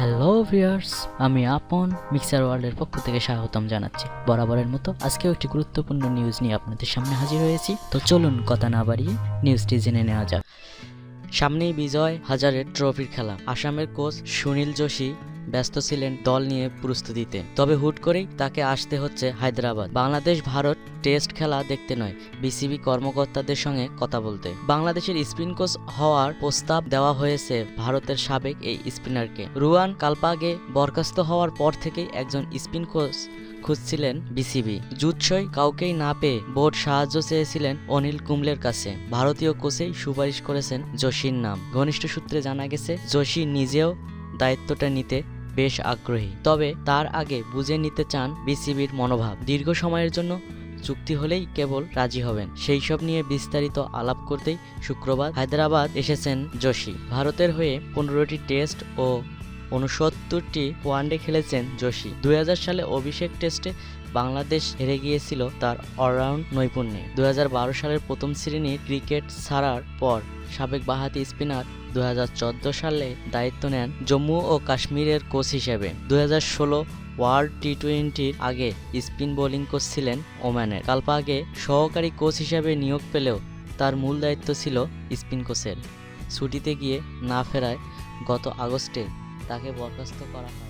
Hello viewers আমি আপন mixer ওয়ার্ল্ডের পক্ষ থেকে স্বাগতম জানাচ্ছি। বরাবরের মতো আজকেও একটি গুরুত্বপূর্ণ নিউজ নিয়ে আপনাদের সামনে হাজির হয়েছি। তো চলুন কথা না বাড়িয়ে নিউজটি জেনে নেওয়া যাক। সামনেই বিজয় হাজারের ট্রফির খেলা। আসামের কোচ সুনীল যোশী ব্যস্ত ছিলেন দল নিয়ে প্রস্তুতিতে। তবে হুট করেই তাকে আসতে হচ্ছে হায়দ্রাবাদ। বাংলাদেশ, ভারত টেস্ট খেলা দেখতে নয়, বিসিবি কর্মকর্তাদের সঙ্গে কথা বলতে। বাংলাদেশের স্পিন কোচ হওয়ার প্রস্তাব দেওয়া হয়েছে ভারতের সাবেক এই স্পিনারকে। রুয়ান কালপাগে বরখাস্ত হওয়ার পর থেকেই একজন স্পিন কোচ খুঁজছিলেন বিসিবি। জুৎসই কাউকেই না পেয়ে বোর্ড সাহায্য চেয়েছিলেন অনিল কুম্বলের কাছে। ভারতীয় কোচেই সুপারিশ করেছেন যোশীর নাম। ঘনিষ্ঠ সূত্রে জানা গেছে যোশী নিজেও দায়িত্বটা নিতে বেশ আগ্রহী। তবে তার আগে বুঝে নিতে চান বিসিবির মনোভাব। দীর্ঘ সময়ের জন্য চুক্তি হলেই কেবল রাজি হবেন। সেই সব নিয়ে বিস্তারিত আলাপ করতেই শুক্রবার হায়দ্রাবাদ এসেছেন যোশী। ভারতের হয়ে পনেরোটি টেস্ট ও উনসত্তরটি ওয়ানডে খেলেছেন যোশী। দুই হাজার সালে অভিষেক টেস্টে বাংলাদেশ হেরে গিয়েছিল তার অলরাউন্ড নৈপুণ্যে। দুই হাজার বারো সালের প্রথম শ্রেণির ক্রিকেট ছাড়ার পর সাবেক বাহাতি স্পিনার দু হাজার চোদ্দ সালে দায়িত্ব নেন জম্মু ও কাশ্মীরের কোচ হিসেবে। দু হাজার ষোলো ওয়ার্ল্ড টি টোয়েন্টির আগে স্পিন বোলিং কোচ ছিলেন ওম্যানের কালপা আগে সহকারী কোচ হিসেবে নিয়োগ পেলেও তার মূল দায়িত্ব ছিল স্পিন কোচের। ছুটিতে গিয়ে না ফেরায় গত আগস্টে তাকে বরখাস্ত করা হয়।